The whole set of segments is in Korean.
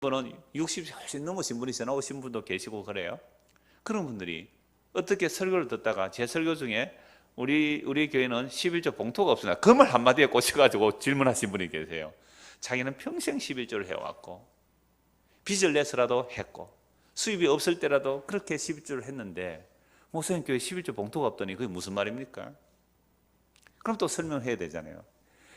분은 60이 훨씬 넘으신 분이 전화 오신 분도 계시고 그래요. 그런 분들이 어떻게 설교를 듣다가 제 설교 중에 우리 우리 교회는 11조 봉투가 없습니다. 그말 한마디에 꽂혀가지고 질문하신 분이 계세요. 자기는 평생 11조를 해왔고 빚을 내서라도 했고 수입이 없을 때라도 그렇게 11조를 했는데 목사님 교회 11조 봉투가 없더니 그게 무슨 말입니까? 그럼 또 설명해야 되잖아요.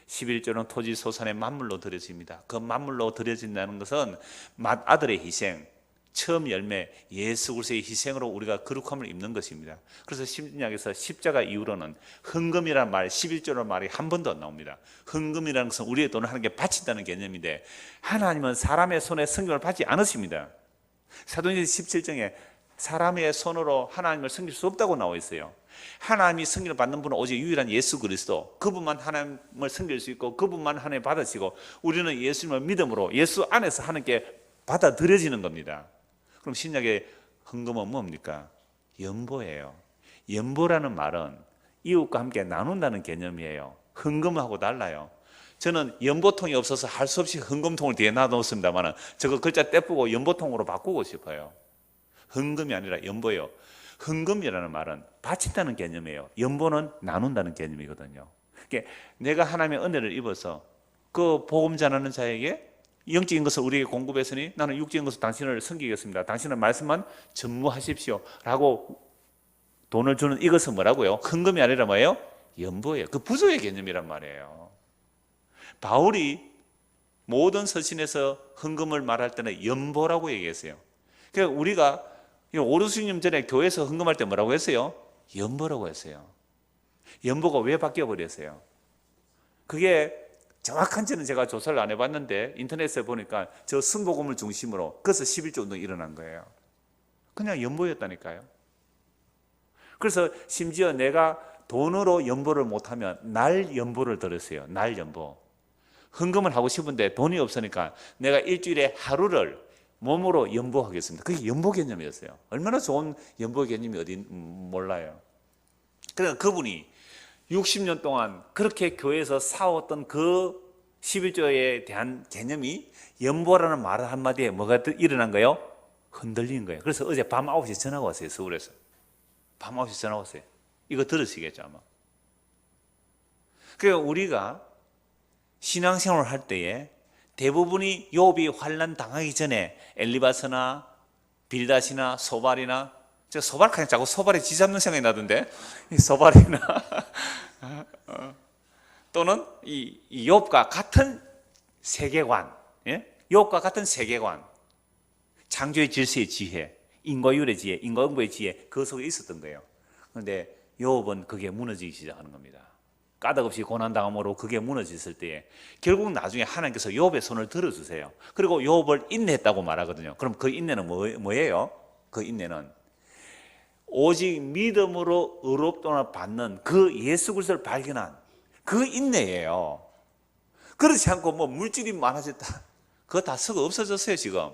11조는 토지 소산의 만물로 드려집니다. 그 만물로 드려진다는 것은 맏아들의 희생, 처음 열매 예수 그리스도의 희생으로 우리가 거룩함을 입는 것입니다. 그래서 신약에서 십자가 이후로는 헌금이라는 말, 11조라는 말이 한 번도 안 나옵니다. 헌금이라는 것은 우리의 돈을 하나님께 바친다는 개념인데 하나님은 사람의 손에 성경을 받지 않으십니다. 사도행전 17장에 사람의 손으로 하나님을 섬길 수 없다고 나와 있어요. 하나님이 승리를 받는 분은 오직 유일한 예수 그리스도. 그분만 하나님을 섬길 수 있고 그분만 하나님 받으시고 우리는 예수님을 믿음으로 예수 안에서 하나님께 받아들여지는 겁니다. 그럼 신약의 헌금은 뭡니까? 연보예요. 연보라는 말은 이웃과 함께 나눈다는 개념이에요. 헌금하고 달라요. 저는 연보통이 없어서 할 수 없이 헌금통을 뒤에 놔놓습니다만 저거 글자 떼쁘고 연보통으로 바꾸고 싶어요. 헌금이 아니라 연보예요. 헌금이라는 말은 바친다는 개념이에요. 연보는 나눈다는 개념이거든요. 그러니까 내가 하나님의 은혜를 입어서 그 복음 전하는 자에게 영적인 것을 우리에게 공급했으니 나는 육적인 것을 당신을 섬기겠습니다. 당신은 말씀만 전무하십시오. 라고 돈을 주는 이것은 뭐라고요? 헌금이 아니라 뭐예요? 연보예요. 그 부조의 개념이란 말이에요. 바울이 모든 서신에서 헌금을 말할 때는 연보라고 얘기했어요. 그러니까 우리가 오르수님 전에 교회에서 헌금할 때 뭐라고 했어요? 연보라고 했어요. 연보가 왜 바뀌어 버렸어요? 그게 정확한지는 제가 조사를 안 해봤는데 인터넷에 보니까 저 순복음을 중심으로 그래서 11조 운동이 일어난 거예요. 그냥 연보였다니까요. 그래서 심지어 내가 돈으로 연보를 못하면 날 연보를 들었어요. 날 연보. 헌금을 하고 싶은데 돈이 없으니까 내가 일주일에 하루를 몸으로 연보하겠습니다. 그게 연보 개념이었어요. 얼마나 좋은 연보 개념이 어디 몰라요. 그러니까 그분이 60년 동안 그렇게 교회에서 싸웠던 그 11조에 대한 개념이 연보라는 말 한마디에 뭐가 일어난 거예요? 흔들리는 거예요. 그래서 어제 밤 9시 전화가 왔어요. 서울에서. 밤 9시 전화 왔어요. 이거 들으시겠죠, 아마. 그러니까 우리가 신앙생활을 할 때에 대부분이 욥이 환란 당하기 전에 엘리바스나 빌닷이나 소발이나 제가 소발 그냥 자꾸 소발에 지 잡는 생각이 나던데 이 소발이나 어, 또는 이, 이 욥과 같은 세계관, 예? 욥과 같은 세계관, 창조의 질서의 지혜, 인과율의 지혜, 인과응보의 지혜 그 속에 있었던 거예요. 그런데 욥은 그게 무너지기 시작하는 겁니다. 까닭없이 고난당함으로 그게 무너졌을 때에 결국 나중에 하나님께서 욥의 손을 들어주세요. 그리고 욥을 인내했다고 말하거든요. 그럼 그 인내는 뭐, 뭐예요? 그 인내는 오직 믿음으로 의롭도를 받는 그 예수 그리스도를 발견한 그 인내예요. 그렇지 않고 뭐 물질이 많아졌다. 그거 다 썩어 없어졌어요, 지금.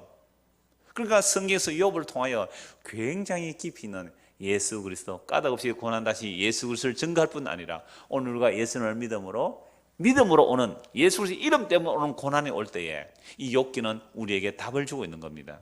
그러니까 성경에서 욥을 통하여 굉장히 깊이 있는 예수 그리스도 까닭 없이 고난 다시 예수 그리스도를 증거할 뿐 아니라 오늘 우리가 예수를 믿음으로 믿음으로 오는 예수 그리스도 이름 때문에 오는 고난이 올 때에 이 욕기는 우리에게 답을 주고 있는 겁니다.